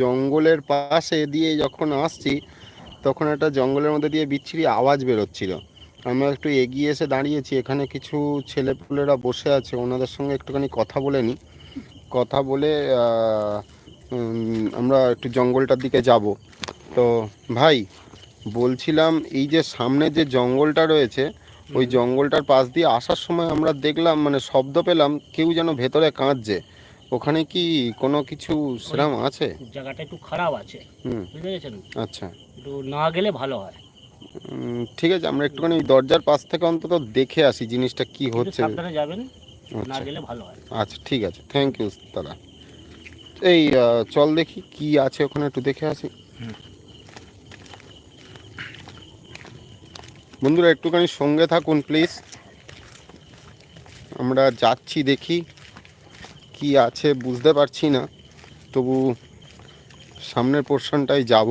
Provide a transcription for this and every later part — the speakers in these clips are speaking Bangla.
জঙ্গলের পাশে দিয়ে যখন আসছি তখন একটা জঙ্গলের মধ্যে দিয়ে বিচ্ছিরি আওয়াজ বেরোচ্ছিল। আমরা একটু এগিয়ে এসে দাঁড়িয়েছি এখানে কিছু ছেলেপুলেরা বসে আছে ওনাদের সঙ্গে একটুখানি কথা বলে নিই। কথা বলে আমরা একটু জঙ্গলটার দিকে যাব। তো ভাই বলছিলাম এই যে সামনে যে জঙ্গলটা রয়েছে ওই জঙ্গলটার পাশ দিয়ে আসার সময় আমরা দেখলাম মানে শব্দ পেলাম কেউ যেন ভেতরে কাঁদছে। ওখানে কি কোনো কিছু সেরাম আছে? জায়গাটা একটু খারাপ আছে। হুম। বুঝতে পেরেছেন? আচ্ছা। একটু না গেলে ভালো হয়। ঠিক আছে আমরা একটুখানি দরজার পাশ থেকে অন্তত দেখে আসি জিনিসটা কি হচ্ছে। সাবধানে যাবেন না আচ্ছা। গেলে ভালো হয়। আচ্ছা ঠিক আছে। থ্যাংক ইউ দাদা। এই চল দেখি কি আছে ওখানে একটু দেখে আসি। হুম। বন্ধুরা একটুখানি সঙ্গে থাকুন প্লিজ আমরা যাচ্ছি দেখি। কি আছে বুঝতে পারছি না। তবু সামনের পোর্শনটাই যাব।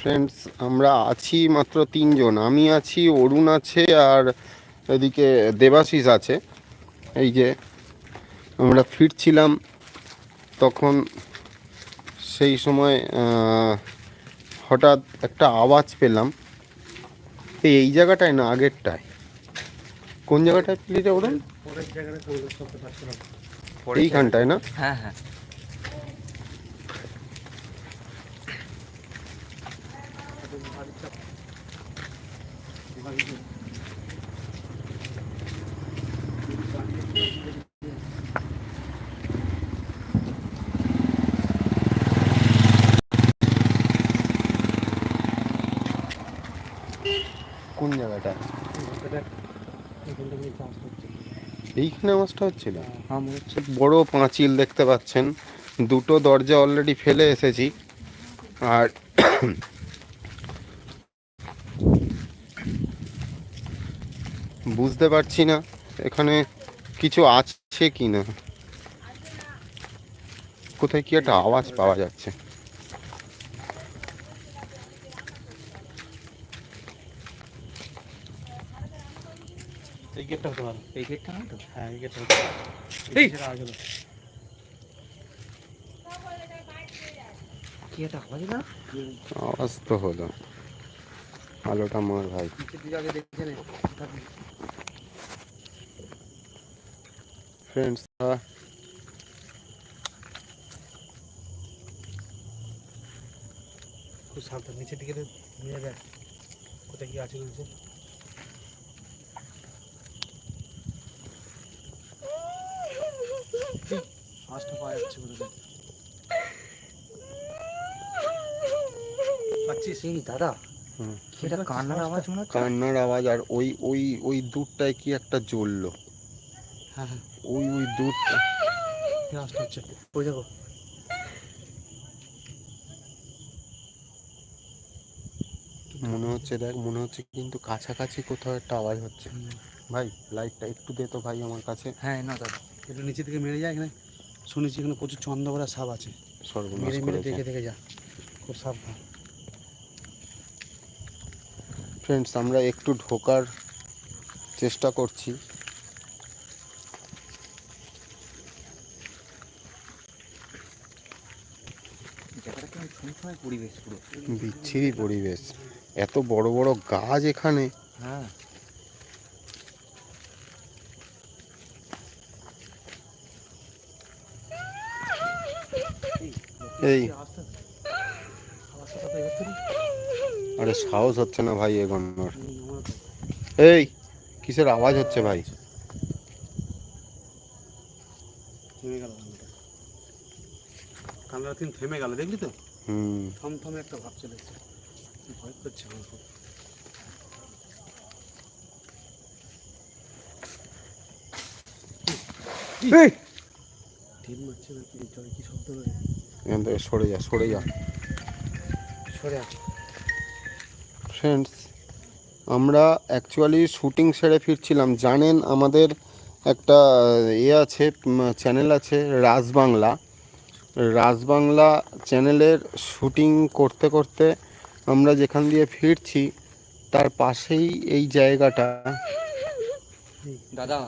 ফ্রেন্ডস আমরা আছি মাত্র তিনজন। আমি আছি অরুণ আছে আর এদিকে দেবাশিস আছে। এই যে আমরা ফিরছিলাম তখন সেই সময় হঠাৎ একটা আওয়াজ পেলাম। এই এই জায়গাটায় না আগেরটায়? কোন জায়গাটায় পেলি রে এইখানটায় না? হ্যাঁ হ্যাঁ। কোন জায়গাটায় এইখানে আওয়াজটা হচ্ছিল হ্যাঁ হচ্ছে বড় পাঁচিল দেখতে পাচ্ছেন। দুটো দরজা অলরেডি ফেলে এসেছি। আর বুঝতে পারছি না এখানে কিছু আছে কি না কোথায় কি একটা আওয়াজ পাওয়া যাচ্ছে। এই গেটটা হতে পারে। এই গেটটা না তো? হ্যাঁ আওয়াজ তো হলো। আলোটা মার ভাই। নিচের দিকে আগে দেখে নে। ফ্রেন্ডস খুব সাবধান নিচের দিকে নিয়ে দেখ কোথায় কি আছে নিচে আওয়াজটা পাওয়া যাচ্ছে কোথায় পাচ্ছিস? এই দাদা হুম। কি কান্নার আওয়াজ মনে হচ্ছে? কান্নার আওয়াজ আর ওই ওই ওই দূরটায় কি একটা জ্বললো? হ্যাঁ হ্যাঁ। ওই ওই হচ্ছে দেখো। মনে হচ্ছে দেখ মনে হচ্ছে কিন্তু কাছাকাছি কোথাও একটা আওয়াজ হচ্ছে। ভাই লাইটটা একটু দে তো ভাই আমার কাছে। হ্যাঁ না দাদা একটু নিচে থেকে মেরে যায় এখানে শুনেছি এখানে প্রচুর চন্দ্রকরা সাপ আছে। সর্বনাশ মেরে মেরে দেখে দেখে যা। খুব সাবধান। ফ্রেন্ডস আমরা একটু ঢোকার চেষ্টা করছি। বিচ্ছিরি পরিবেশ। এত বড় বড় গাছ এখানে। হ্যাঁ। এই আওয়াজটা আওয়াজটা তো এর থেকে আরে সাহস হচ্ছে না ভাই এগোনোর। এই কিসের আওয়াজ হচ্ছে ভাই? থেমে গেল কান্নাটা কিন্তু থেমে গেল দেখলি তো? হুম। থম থমে একটা ভাব চলে ভয় করছে আমার এখান থেকে সরে যা সরে যা। সরে আছে। ফ্রেন্ডস আমরা অ্যাকচুয়ালি শুটিং সেরে ফিরছিলাম। জানেন আমাদের একটা ইয়ে আছে চ্যানেল আছে রাজবাংলা রাজবাংলা চ্যানেলের শুটিং করতে করতে আমরা যেখান দিয়ে ফিরছি তার পাশেই এই জায়গাটা। দাদা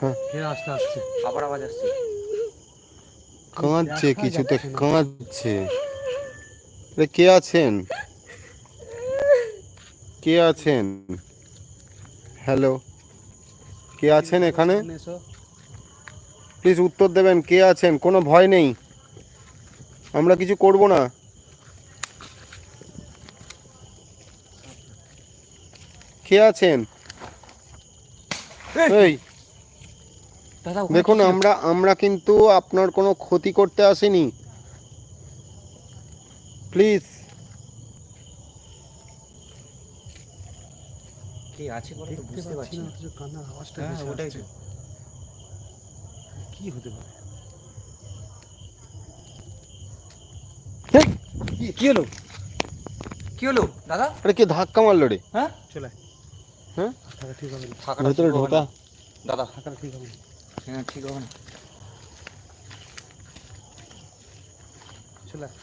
হ্যাঁ। আসতে আসছে আবার আওয়াজ আসছে। কাঁদছে কিছুতে কাঁদছে। কে আছেন? কে আছেন? হ্যালো কে আছেন এখানে? প্লিজ উত্তর দেবেন কে আছেন? কোনো ভয় নেই। আমরা কিছু করব না। কে আছেন? এই! দেখুন আমরা আমরা কিন্তু আপনার কোনো ক্ষতি করতে আসিনি। প্লিজ কে আছে বলো তো? বুঝতে পারছি না। না কান্নার আওয়াজটা হ্যাঁ ওটাই তো। কি হতে পারে? কি? কি হলো? কি হলো দাদা? আরে কে ধাক্কা মারলো রে? হ্যাঁ? চলে। হ্যাঁ? থাকা ঠিক হবে না। থাকাটা ভেতরে ঢোকা। দাদা। থাকা ঠিক হবে না। হ্যাঁ ঠিক হবে না। চলে আয়।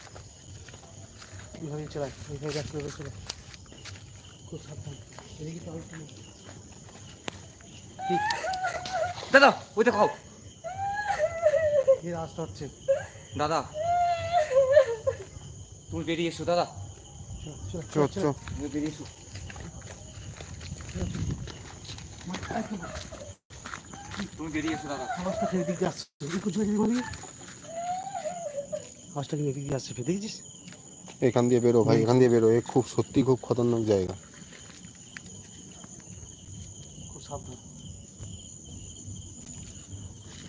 এইভাবেই চলে আয়, এইভাবে চলে খুব সাবধান। দাদা ওই দেখো এই রাস্তা হচ্ছে। দাদা তুমি বেরিয়ে এসো দাদা। চল, চ চল, তুমি বেরিয়ে এসো। তুমি বেরিয়ে এসো দাদা। ফের দিকে আসছে? একটু জোরে বলি? আসছে? দেখেছিস? এখান দিয়ে বেরো ভাই এখান দিয়ে বেরো। এ খুব সত্যি খুব খতরনাক জায়গা খুব সাবধান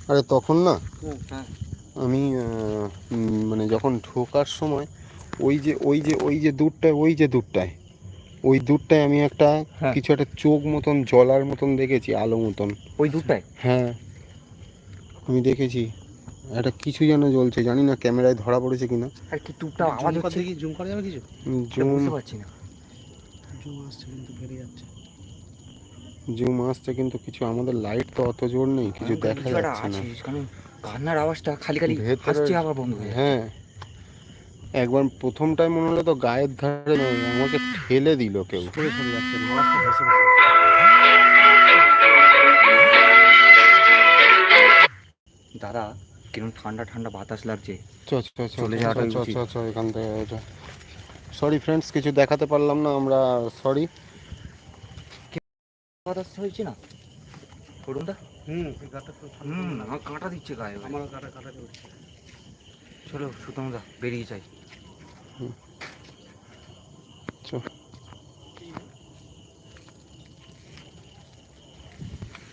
আরে তখন না হ্যাঁ। আমি মানে যখন ঢোকার সময় ওই যে ওই যে ওই যে দূরটায় ওই যে দূরটায় ওই দূরটায় আমি একটা হ্যাঁ। কিছু একটা চোখ মতন জলার মতন দেখেছি আলো মতন। ওই দুধটাই হ্যাঁ। আমি দেখেছি একটা কিছু যেন জ্বলছে জানি না ক্যামেরায় ধরা পড়েছে কিনা। আর কি টুকটা আওয়াজ হচ্ছে? দেখি জুম করা যাবে কিছু? জুম বুঝতে পারছি না। জুম আসছে কিন্তু বেরিয়ে যাচ্ছে। জুম আসছে কিন্তু কিছু আমাদের লাইট তো অত জোর নেই কিছু দেখা যাচ্ছে না। কান্নার আওয়াজটা খালি খালি আসছে আবার বন্ধ হয়ে হ্যাঁ। একবার প্রথমটাই মনে হলো তো গায়ের ধারে আমাকে ঠেলে দিল কেউ। দাদা কিরম ঠান্ডা ঠান্ডা বাতাস লাগছে। এখান থেকে সরি ফ্রেন্ডস কিছু দেখাতে পারলাম না আমরা সরি বাতাস হয়েছে না? দা হুম হুম আমার কাঁটা দিচ্ছে গায়ে। আমার গাটা কাটা দিচ্ছে চলো সুতম দা বেরিয়ে যাই। চ